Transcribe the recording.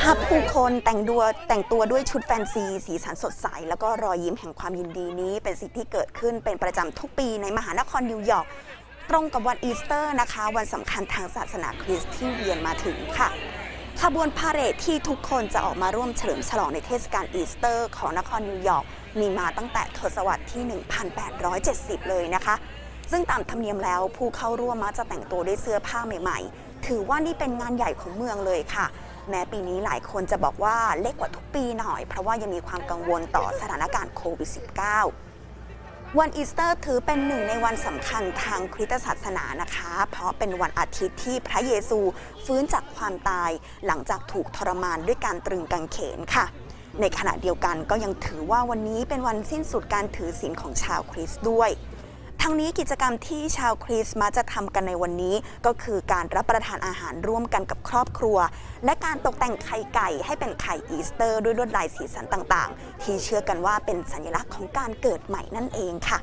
ภาพผู้คนแต่งตัวแต่งตัวด้วยชุดแฟนซี สีสันสดใส แล้วก็รอยยิ้มแห่งความยินดีนี้ เป็นสิ่งที่เกิดขึ้นเป็นประจำทุกปีในมหานครนิวยอร์กตรงกับวันอีสเตอร์นะคะ วันสำคัญทางศาสนาคริสต์ที่เวียนมาถึงค่ะขบวนพาเหรดที่ทุกคนจะออกมาร่วมเฉลิมฉลองในเทศกาลอีสเตอร์ ของนครนิวยอร์กมีมาตั้งแต่ทศวรรษที่ 1870 เลยนะคะ ซึ่งตามธรรมเนียมแล้วผู้เข้าร่วมมักจะแต่งตัวด้วยเสื้อผ้าใหม่ๆ ถือว่านี่เป็นงานใหญ่ของเมืองเลยค่ะ แม้ปีนี้หลายคนจะบอกว่าเล็กกว่าทุกปีหน่อย เพราะว่ายังมีความกังวลต่อสถานการณ์โควิด -19 วันอีสเตอร์ถือเป็นหนึ่งในวันสำคัญทางคริสตศาสนานะคะ เพราะเป็นวันอาทิตย์ที่พระเยซูฟื้นจากความตายหลังจากถูกทรมานด้วยการตรึงกางเขนค่ะในขณะเดียวกันก็ยังถือว่าวันนี้เป็นวันสิ้นสุดการถือศีลของชาวคริสต์ด้วย ทั้งนี้กิจกรรมที่ชาวคริสต์มาสจะทำกันในวันนี้ ก็คือการรับประทานอาหารร่วมกันกับครอบครัว และการตกแต่งไข่ไก่ให้เป็นไข่อีสเตอร์ ด้วยลวดลายสีสันต่างๆ ที่เชื่อกันว่าเป็นสัญลักษณ์ของการเกิดใหม่นั่นเองค่ะ